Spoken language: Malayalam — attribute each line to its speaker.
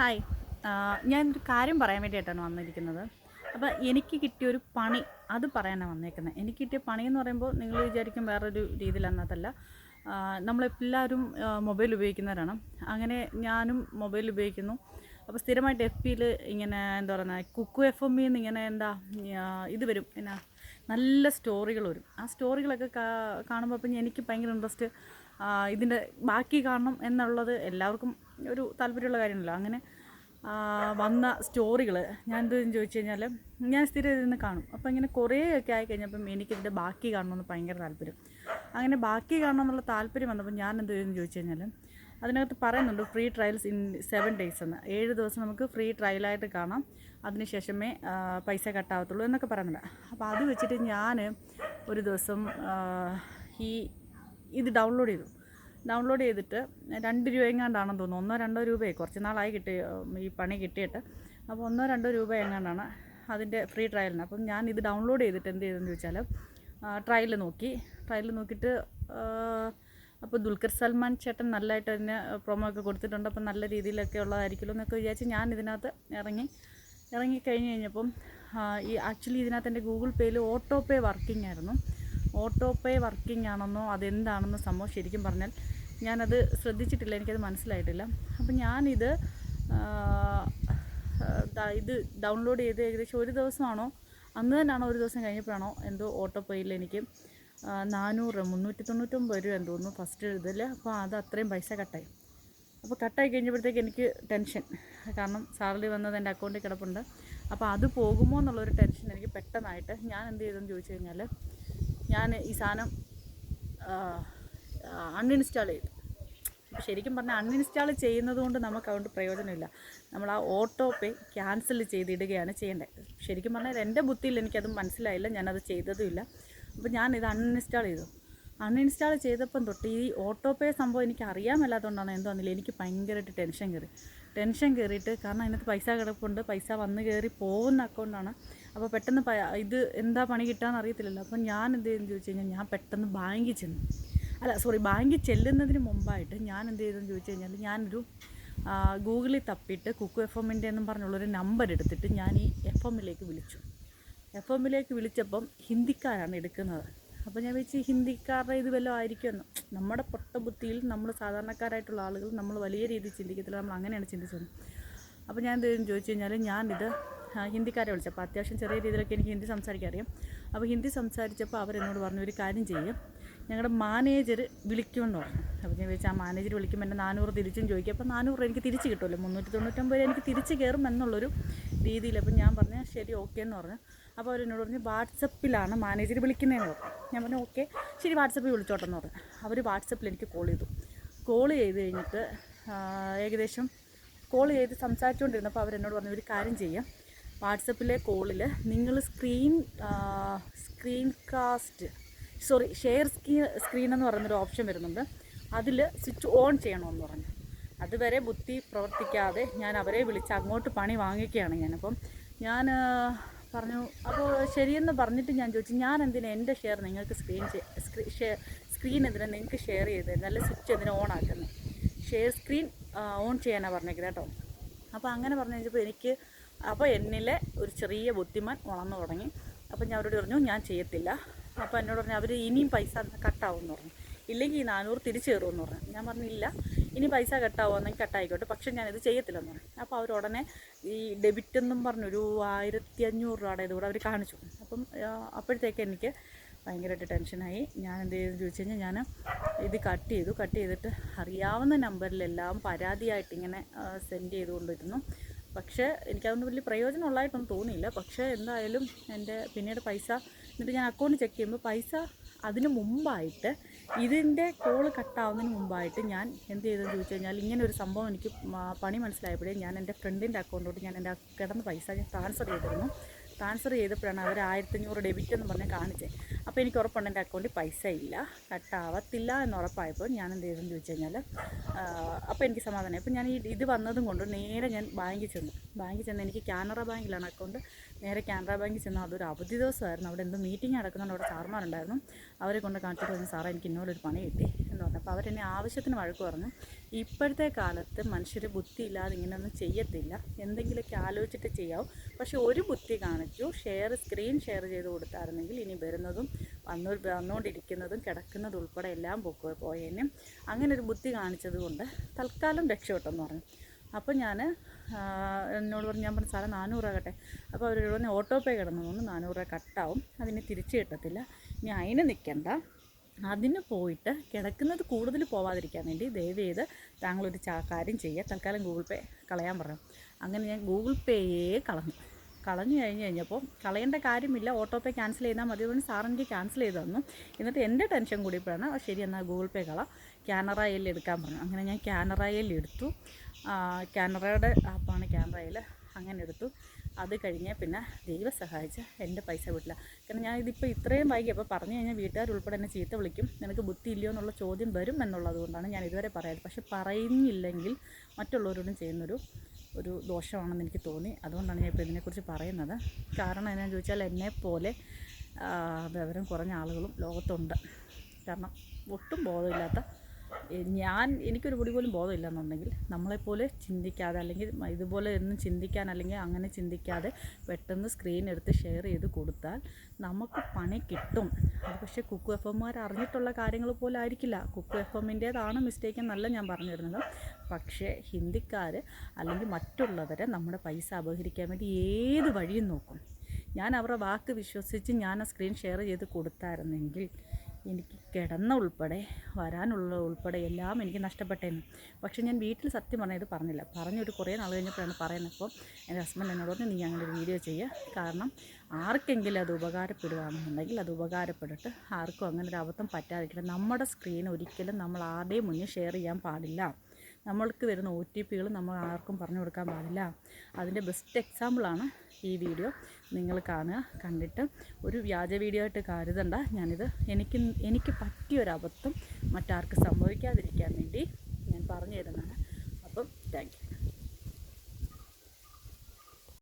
Speaker 1: ഹായ്. ഞാൻ ഞാനൊരു കാര്യം പറയാൻ വേണ്ടിയിട്ടാണ് വന്നിരിക്കുന്നത്. അപ്പോൾ എനിക്ക് കിട്ടിയൊരു പണി അത് പറയാനാണ് വന്നേക്കുന്നത് എനിക്ക് കിട്ടിയ പണി എന്ന് പറയുമ്പോൾ നിങ്ങൾ വിചാരിക്കും വേറൊരു രീതിയിലെന്നതല്ല ആ, നമ്മളെല്ലാവരും മൊബൈൽ ഉപയോഗിക്കുന്നവരാണ്. അങ്ങനെ ഞാനും മൊബൈൽ ഉപയോഗിക്കുന്നു. അപ്പോൾ സ്ഥിരമായിട്ട് എഫ് പിയിൽ ഇങ്ങനെ എന്താ പറയുന്നത് കുക്കു എഫ് എം ഇന്ന് ഇങ്ങനെ എന്താ ഇത് വരും. എന്നാ നല്ല സ്റ്റോറികൾ വരും. ആ സ്റ്റോറികളൊക്കെ കാണുമ്പോൾ അപ്പം എനിക്ക് ഭയങ്കര ഇൻട്രസ്റ്റ് ഇതിന്റെ ബാക്കി കാണണം എന്നുള്ളത് എല്ലാവർക്കും ഒരു താല്പര്യമുള്ള കാര്യമല്ലോ. അങ്ങനെ വന്ന സ്റ്റോറികൾ ഞാൻ എന്ത് ചോദിച്ചു കഴിഞ്ഞാൽ ഞാൻ സ്ഥിരം ഇതിൽ നിന്ന് കാണും. അപ്പോൾ ഇങ്ങനെ കുറേയൊക്കെ ആയി കഴിഞ്ഞപ്പം എനിക്കിതിന്റെ ബാക്കി കാണണമെന്ന് ഭയങ്കര താല്പര്യം. അങ്ങനെ ബാക്കി കാണണം എന്നുള്ള താല്പര്യം വന്നപ്പോൾ ഞാൻ എന്ത് ചെയ്തെന്ന് ചോദിച്ചു കഴിഞ്ഞാൽ അതിനകത്ത് പറയുന്നുണ്ട് free trials in seven days എന്ന്. ഏഴ് ദിവസം നമുക്ക് ഫ്രീ ട്രയലായിട്ട് കാണാം. അതിനുശേഷമേ ശേഷമേ പൈസ കട്ടാവത്തുള്ളൂ എന്നൊക്കെ പറയുന്നുണ്ട്. അപ്പോൾ അത് വെച്ചിട്ട് ഞാൻ ഒരു ദിവസം ഈ ഇത് ഡൗൺലോഡ് ചെയ്തു. ഡൗൺലോഡ് ചെയ്തിട്ട് രണ്ട് രൂപ എങ്ങാണ്ടാണെന്ന് തോന്നുന്നു. ഒന്നോ രണ്ടോ രൂപയെ. കുറച്ച് നാളായി കിട്ടി ഈ പണി കിട്ടിയിട്ട്. അപ്പോൾ ഒന്നോ രണ്ടോ രൂപ എങ്ങാണ്ടാണ് അതിന്റെ ഫ്രീ ട്രയലിന് അപ്പം ഞാൻ ഇത് ഡൗൺലോഡ് ചെയ്തിട്ട് എന്ത് ചെയ്തെന്ന് ചോദിച്ചാൽ ട്രയൽ നോക്കി. ട്രയൽ നോക്കിയിട്ട് അപ്പോൾ ദുൽഖർ സൽമാൻ ചേട്ടൻ നല്ലതായിട്ട് അതിന് പ്രൊമോ ഒക്കെ കൊടുത്തിട്ടുണ്ട്. അപ്പം നല്ല രീതിയിലൊക്കെ ഉള്ളതായിരിക്കുമല്ലോ എന്നൊക്കെ വിചാരിച്ച് ഞാൻ ഇതിനകത്ത് ഇറങ്ങി ഇറങ്ങി കഴിഞ്ഞ് കഴിഞ്ഞപ്പം ഈ ആക്ച്വലി ഇതിനകത്ത് എന്റെ ഗൂഗിൾ പേയിൽ ഓട്ടോ പേ വർക്കിംഗ് ആയിരുന്നു. ഓട്ടോ പേ വർക്കിംഗ് ആണെന്നോ അതെന്താണെന്നോ സംഭവം ശരിക്കും പറഞ്ഞാൽ ഞാനത് ശ്രദ്ധിച്ചിട്ടില്ല എനിക്കത് മനസ്സിലായിട്ടില്ല. അപ്പം ഞാനിത് ഇത് ഡൗൺലോഡ് ചെയ്ത് ഏകദേശം ഒരു ദിവസമാണോ അന്ന് തന്നെയാണോ ഒരു ദിവസം കഴിഞ്ഞപ്പോഴാണോ എന്തോ ഓട്ടോ പേയിൽ എനിക്ക് നാനൂറ് മുന്നൂറ്റി തൊണ്ണൂറ്റൊമ്പത് രൂപ എന്ന് തോന്നുന്നു ഫസ്റ്റ് ഇതിൽ അപ്പോൾ അത് അത്രയും പൈസ കട്ടായി. അപ്പോൾ കട്ടായി കഴിഞ്ഞപ്പോഴത്തേക്ക് എനിക്ക് ടെൻഷൻ കാരണം സാലറി വന്നത് എന്റെ അക്കൗണ്ടിൽ കിടപ്പുണ്ട്. അപ്പോൾ അത് പോകുമോ എന്നുള്ളൊരു ടെൻഷൻ എനിക്ക് പെട്ടെന്നായിട്ട് ഞാൻ എന്ത് ചെയ്തെന്ന് ചോദിച്ചു കഴിഞ്ഞാൽ ഞാൻ ഈ സാധനം അൺഇൻസ്റ്റാൾ ചെയ്തു. ശരിക്കും പറഞ്ഞാൽ അൺഇൻസ്റ്റാൾ ചെയ്യുന്നത് കൊണ്ട് നമുക്ക് അതുകൊണ്ട് പ്രയോജനമില്ല. നമ്മൾ ആ ഓട്ടോ പേ ക്യാൻസൽ ചെയ്തിടുകയാണ് ചെയ്യേണ്ടത്. ശരിക്കും പറഞ്ഞാൽ എന്റെ ബുദ്ധിയിൽ എനിക്കത് മനസ്സിലായില്ല ഞാനത് ചെയ്തതുമില്ല. അപ്പോൾ ഞാൻ ഇത് അൺഇൻസ്റ്റാൾ ചെയ്തു. അൺഇൻസ്റ്റാൾ ചെയ്തപ്പം തൊട്ട് ഈ ഓട്ടോ പേ സംഭവം എനിക്ക് അറിയാൻ എന്തോന്നില്ല എനിക്ക് ഭയങ്കരമായിട്ട് ടെൻഷൻ കയറി. ടെൻഷൻ കയറിയിട്ട് കാരണം അതിനകത്ത് പൈസ കിടപ്പുണ്ട്. പൈസ വന്ന് കയറി പോകുന്ന അക്കൗണ്ടാണ് അപ്പോൾ പെട്ടെന്ന് ഇത് എന്താ പണി കിട്ടാന്ന് അറിയത്തില്ലല്ലോ. അപ്പം ഞാൻ എന്ത് ചെയ്തെന്ന് ചോദിച്ചു കഴിഞ്ഞാൽ ഞാൻ പെട്ടെന്ന് ബാങ്കിൽ ചെന്നു. അല്ല സോറി ബാങ്കിൽ ചെല്ലുന്നതിന് മുമ്പായിട്ട് ഞാൻ എന്ത് ചെയ്തെന്ന് ചോദിച്ചു കഴിഞ്ഞാൽ ഞാനൊരു ഗൂഗിളിൽ തപ്പിയിട്ട് കുക്കു എഫ് എമ്മിന്റെ എന്നും പറഞ്ഞുള്ളൊരു നമ്പർ എടുത്തിട്ട് ഞാൻ ഈ എഫ് എമ്മിലേക്ക് വിളിച്ചു. എഫ് എമ്മിലേക്ക് വിളിച്ചപ്പം ഹിന്ദിക്കാരാണ് എടുക്കുന്നത്. അപ്പോൾ ഞാൻ വെച്ച് ഹിന്ദിക്കാരുടെ ഇത് വല്ലതും ആയിരിക്കുമെന്ന്. നമ്മുടെ പൊട്ട ബുദ്ധിയിൽ നമ്മൾ സാധാരണക്കാരായിട്ടുള്ള ആളുകൾ നമ്മൾ വലിയ രീതിയിൽ ചിന്തിക്കത്തില്ല. നമ്മൾ അങ്ങനെയാണ് ചിന്തിച്ചത്. അപ്പോൾ ഞാൻ എന്തെങ്കിലും ചോദിച്ചു കഴിഞ്ഞാൽ ഞാനിത് ഹിന്ദിക്കാരെ വിളിച്ചു അപ്പോൾ അത്യാവശ്യം ചെറിയ രീതിയിലൊക്കെ എനിക്ക് ഹിന്ദി സംസാരിക്കാൻ അറിയാം. അപ്പോൾ ഹിന്ദി സംസാരിച്ചപ്പോൾ അവരെന്നോട് പറഞ്ഞു ഒരു കാര്യം ചെയ്യും. ഞങ്ങളുടെ മാനേജർ വിളിക്കുമെന്ന് പറഞ്ഞു. അപ്പോൾ ഞാൻ ചോദിച്ചാൽ ആ മാനേജർ വിളിക്കുമ്പോൾ എന്റെ നാനൂറ് തിരിച്ചും ചോദിക്കും. അപ്പോൾ നാനൂറ് എനിക്ക് തിരിച്ച് കിട്ടുമല്ലോ? മുന്നൂറ്റി തൊണ്ണൂറ്റൊമ്പത് എനിക്ക് തിരിച്ച് കയറും എന്നുള്ളൊരു രീതിയിൽ അപ്പോൾ ഞാൻ പറഞ്ഞാൽ ശരി ഓക്കെ എന്ന് പറഞ്ഞു. അപ്പോൾ അവരെന്നോട് പറഞ്ഞു വാട്സപ്പിലാണ് മാനേജർ വിളിക്കുന്നതെന്ന് പറഞ്ഞു. ഞാൻ പറഞ്ഞു ഓക്കെ ശരി വാട്സപ്പിൽ വിളിച്ചോട്ടെ എന്ന് പറഞ്ഞു. അവർ വാട്സപ്പിൽ എനിക്ക് കോൾ ചെയ്തു. കോൾ ചെയ്ത് കഴിഞ്ഞിട്ട് ഏകദേശം കോൾ ചെയ്ത് സംസാരിച്ചുകൊണ്ടിരുന്നപ്പോൾ അവരെന്നോട് പറഞ്ഞു ഒരു കാര്യം ചെയ്യാം. വാട്സപ്പിലെ കോളിൽ നിങ്ങൾ screen screen cast sorry share screen screen എന്ന് പറയുന്നൊരു ഓപ്ഷൻ വരുന്നുണ്ട്. അതിൽ സ്വിച്ച് ഓൺ ചെയ്യണമെന്ന് പറഞ്ഞു. അതുവരെ ബുദ്ധി പ്രവർത്തിക്കാതെ ഞാൻ അവരെ വിളിച്ച് അങ്ങോട്ട് പണി വാങ്ങിക്കുകയാണ് ഞാനപ്പം. ഞാൻ പറഞ്ഞു അപ്പോൾ ശരിയെന്ന് പറഞ്ഞിട്ട് ഞാൻ ചോദിച്ചു ഞാൻ എന്തിനാ എന്റെ ഷെയർ നിങ്ങൾക്ക് സ്ക്രീൻ ഷെയർ സ്ക്രീൻ എന്തിനാ നിങ്ങൾക്ക് ഷെയർ ചെയ്ത്? നല്ല സ്വിച്ച് എന്തിനാ ഓൺ ആക്കുന്നത് ഷെയർ സ്ക്രീൻ ഓൺ ചെയ്യാനാണ് പറഞ്ഞേക്കുന്നത് കേട്ടോ. അപ്പോൾ അങ്ങനെ പറഞ്ഞു കഴിഞ്ഞപ്പോൾ എനിക്ക് അപ്പോൾ എന്നിലെ ഒരു ചെറിയ ബുദ്ധിമാൻ ഉണർന്നു തുടങ്ങി. അപ്പോൾ ഞാൻ അവരോട് പറഞ്ഞു ഞാൻ ചെയ്യത്തില്ല. അപ്പോൾ എന്നോട് പറഞ്ഞു അവർ ഇനിയും പൈസ കട്ടാവും എന്ന് പറഞ്ഞു. ഇല്ലെങ്കിൽ ഈ നാനൂറ് തിരിച്ചു കയറുമെന്ന് പറഞ്ഞു. ഞാൻ പറഞ്ഞു ഇല്ല. ഇനി പൈസ കട്ടാവുമെന്നെങ്കിൽ കട്ടായിക്കോട്ടെ. പക്ഷെ ഞാനിത് ചെയ്യത്തില്ലെന്ന് പറഞ്ഞു. അപ്പോൾ അവർ ഉടനെ ഈ ഡെബിറ്റ് എന്നും പറഞ്ഞൊരു ആയിരത്തി അഞ്ഞൂറ് രൂപയുടെ ഇതുകൂടെ അവർ കാണിച്ചു. അപ്പം അപ്പോഴത്തേക്ക് എനിക്ക് ഭയങ്കരമായിട്ട് ടെൻഷനായി ഞാൻ എന്ത് ചെയ്തെന്ന് ചോദിച്ചു കഴിഞ്ഞാൽ ഞാൻ ഇത് കട്ട് ചെയ്തു. കട്ട് ചെയ്തിട്ട് അറിയാവുന്ന നമ്പറിലെല്ലാം പരാതിയായിട്ട് ഇങ്ങനെ സെൻഡ് ചെയ്തുകൊണ്ടിരുന്നു പക്ഷേ എനിക്കതൊന്നും വലിയ പ്രയോജനമുള്ളതായിട്ടൊന്നും തോന്നിയില്ല. പക്ഷേ എന്തായാലും എന്റെ പിന്നീട് പൈസ എന്നിട്ട് ഞാൻ അക്കൗണ്ട് ചെക്ക് ചെയ്യുമ്പോൾ പൈസ അതിന് മുമ്പായിട്ട് ഇതിന്റെ കോൾ കട്ടാവുന്നതിന് മുമ്പായിട്ട് ഞാൻ എന്ത് ചെയ്തെന്ന് ചോദിച്ചു കഴിഞ്ഞാൽ ഇങ്ങനെ ഒരു സംഭവം എനിക്ക് പണി മനസ്സിലായപ്പോഴേ ഞാൻ എന്റെ ഫ്രണ്ടിന്റെ അക്കൗണ്ടിലോട്ട് ഞാൻ എന്റെ കിടന്ന പൈസ ഞാൻ ട്രാൻസ്ഫർ ചെയ്തിരുന്നു. ട്രാൻസ്ഫർ ചെയ്തപ്പോഴാണ് അവർ ആയിരത്തഞ്ഞൂറ് ഡെബിറ്റ് എന്ന് പറഞ്ഞ് കാണിച്ചത് അപ്പോൾ എനിക്ക് ഉറപ്പുണ്ട് എന്റെ അക്കൗണ്ടിൽ പൈസ ഇല്ല കട്ടാവത്തില്ല എന്ന് ഉറപ്പായപ്പോൾ ഞാൻ എന്ത് ചെയ്തെന്ന് ചോദിച്ചു കഴിഞ്ഞാൽ അപ്പോൾ എനിക്ക് സമാധാനം അപ്പോൾ ഞാൻ ഈ ഇത് വന്നതും കൊണ്ട് നേരെ ഞാൻ ബാങ്കിൽ ചെന്നു. ബാങ്കിൽ ചെന്ന് എനിക്ക് കാനറ ബാങ്കിലാണ് അക്കൗണ്ട് നേരെ കാനറ ബാങ്കിൽ ചെന്ന് അതൊരു അവധി ദിവസമായിരുന്നു. അവിടെ എന്തോ മീറ്റിംഗ് നടക്കുന്നുണ്ട്. അവിടെ സാർമാരുണ്ടായിരുന്നു. അവരെ കൊണ്ട് കാണിച്ചിട്ട് പറഞ്ഞു സാറേ എനിക്ക് ഇന്നോടൊരു പണി കിട്ടി എന്ന് പറഞ്ഞു. അപ്പോൾ അവരെന്നെ ആവശ്യത്തിന് വഴക്ക് പറഞ്ഞു. ഇപ്പോഴത്തെ കാലത്ത് മനുഷ്യർ ബുദ്ധിയില്ലാതെ ഇങ്ങനെയൊന്നും ചെയ്യത്തില്ല. എന്തെങ്കിലുമൊക്കെ ആലോചിച്ചിട്ട് ചെയ്യാവും. പക്ഷേ ഒരു ബുദ്ധി കാണിച്ചു ഷെയർ സ്ക്രീൻ ഷെയർ ചെയ്ത് കൊടുത്തായിരുന്നെങ്കിൽ ഇനി വരുന്നതും വന്നു വന്നുകൊണ്ടിരിക്കുന്നതും കിടക്കുന്നതും ഉൾപ്പെടെ എല്ലാം പൊക്ക് പോയേനും. അങ്ങനെ ഒരു ബുദ്ധി കാണിച്ചത് കൊണ്ട് തൽക്കാലം രക്ഷപ്പെട്ടെന്ന് പറഞ്ഞു. അപ്പോൾ ഞാൻ എന്നോട് പറഞ്ഞു ഞാൻ പറഞ്ഞു സാറേ നാനൂറ് ആകട്ടെ അപ്പോൾ അവർ പറഞ്ഞു ഓട്ടോ പേ കിടന്നതുകൊണ്ട് നാനൂറ് രൂപ കട്ടാവും. അതിന് തിരിച്ചു കിട്ടത്തില്ല. ഇനി അതിന് നിൽക്കണ്ട. അതിന് പോയിട്ട് കിടക്കുന്നത് കൂടുതൽ പോവാതിരിക്കാൻ വേണ്ടി ദയവ് ചെയ്ത് താങ്കളൊരു കാര്യം ചെയ്യുക. തൽക്കാലം ഗൂഗിൾ പേ കളയാൻ പറഞ്ഞു. അങ്ങനെ ഞാൻ ഗൂഗിൾ പേയെ കളഞ്ഞു. കളഞ്ഞു കഴിഞ്ഞ് കഴിഞ്ഞപ്പോൾ കളയേണ്ട കാര്യമില്ല ഓട്ടോ പേ ക്യാൻസൽ ചെയ്താൽ മതി അതുകൊണ്ട് എനിക്ക് ക്യാൻസൽ ചെയ്ത് തന്നു. എന്നിട്ട് എന്റെ ടെൻഷൻ കൂടിയപ്പോഴാണ് "ആ, ശരി എന്നാൽ ഗൂഗിൾ പേ കള. ക്യാനറയിൽ എടുക്കാൻ പറഞ്ഞു. അങ്ങനെ ഞാൻ ക്യാനറയിൽ എടുത്തു. ക്യാനറയുടെ ആപ്പാണ് ക്യാനറയിൽ അങ്ങനെ എടുത്തു. അത് കഴിഞ്ഞ് പിന്നെ ദൈവം സഹായിച്ച് എന്റെ പൈസ വിട്ടില്ല കാരണം ഞാൻ ഇതിപ്പോൾ ഇത്രയും വൈകി അപ്പോൾ പറഞ്ഞു കഴിഞ്ഞാൽ വീട്ടുകാർ ഉൾപ്പെടെ എന്നെ ചീത്ത വിളിക്കും. നിനക്ക് ബുദ്ധി ഇല്ലയോ എന്നുള്ള ചോദ്യം വരും എന്നുള്ളത് കൊണ്ടാണ് ഞാൻ ഇതുവരെ പറയാറ് പക്ഷെ പറയുന്നില്ലെങ്കിൽ മറ്റുള്ളവരോടും ചെയ്യുന്നൊരു ഒരു ദോഷമാണെന്ന് എനിക്ക് തോന്നി. അതുകൊണ്ടാണ് ഞാൻ ഇപ്പോൾ ഇതിനെക്കുറിച്ച് പറയുന്നത്. കാരണം എന്നാന്ന് ചോദിച്ചാൽ എന്നെപ്പോലെ പോലെ വിവരം കുറഞ്ഞ ആളുകളും ലോകത്തുണ്ട്. കാരണം ഒട്ടും ബോധമില്ലാത്ത ഞാൻ എനിക്കൊരു പൊടി പോലും ബോധമില്ല എന്നുണ്ടെങ്കിൽ നമ്മളെപ്പോലെ ചിന്തിക്കാതെ അല്ലെങ്കിൽ ഇതുപോലെ ഒന്നും ചിന്തിക്കാൻ അല്ലെങ്കിൽ അങ്ങനെ ചിന്തിക്കാതെ പെട്ടെന്ന് സ്ക്രീൻ എടുത്ത് ഷെയർ ചെയ്ത് കൊടുത്താൽ നമുക്ക് പണി കിട്ടും. അത് പക്ഷേ കുക്കു എഫ് എമ്മാർ അറിഞ്ഞിട്ടുള്ള കാര്യങ്ങൾ പോലെ ആയിരിക്കില്ല. കുക്ക് എഫ് എമ്മിന്റേതാണ് മിസ്റ്റേക്ക് എന്നല്ല ഞാൻ പറഞ്ഞു തരുന്നത് പക്ഷേ ഹിന്ദിക്കാർ അല്ലെങ്കിൽ മറ്റുള്ളവരെ നമ്മുടെ പൈസ അപഹരിക്കാൻ വേണ്ടി ഏത് വഴിയും നോക്കും. ഞാൻ അവരുടെ വാക്ക് വിശ്വസിച്ച് ഞാൻ ആ സ്ക്രീൻ ഷെയർ ചെയ്ത് കൊടുത്തായിരുന്നെങ്കിൽ എനിക്ക് കിടന്ന ഉൾപ്പെടെ വരാനുള്ള ഉൾപ്പെടെ എല്ലാം എനിക്ക് നഷ്ടപ്പെട്ടേനെ പക്ഷേ ഞാൻ വീട്ടിൽ സത്യം പറഞ്ഞാൽ ഇത് പറഞ്ഞില്ല. പറഞ്ഞൊരു കുറേ നാൾ കഴിഞ്ഞപ്പോഴാണ് പറയുന്നത്. അപ്പോൾ എന്റെ ഹസ്ബൻഡ് എന്നോട് പറഞ്ഞു നീ അങ്ങനെ ഒരു വീഡിയോ ചെയ്യുക കാരണം ആർക്കെങ്കിലും അത് ഉപകാരപ്പെടുകയാണെന്നുണ്ടെങ്കിൽ അത് ഉപകാരപ്പെട്ടിട്ട് ആർക്കും അങ്ങനെ ഒരു അബദ്ധം പറ്റാതിരിക്കട്ടെ. നമ്മുടെ സ്ക്രീൻ ഒരിക്കലും നമ്മൾ ആരുടെയും മുന്നിൽ ഷെയർ ചെയ്യാൻ പാടില്ല. നമ്മൾക്ക് വരുന്ന ഒ ടി പികൾ നമ്മൾ ആർക്കും പറഞ്ഞു കൊടുക്കാൻ പാടില്ല. അതിന്റെ ബെസ്റ്റ് എക്സാമ്പിളാണ് ഈ വീഡിയോ നിങ്ങൾ കാണുക കണ്ടിട്ട് ഒരു വ്യാജ വീഡിയോ ആയിട്ട് കരുതണ്ട. ഞാനിത് എനിക്ക് എനിക്ക് പറ്റിയൊരബദ്ധം മറ്റാർക്ക് സംഭവിക്കാതിരിക്കാൻ വേണ്ടി ഞാൻ പറഞ്ഞു തരുന്നതാണ്. അപ്പം താങ്ക്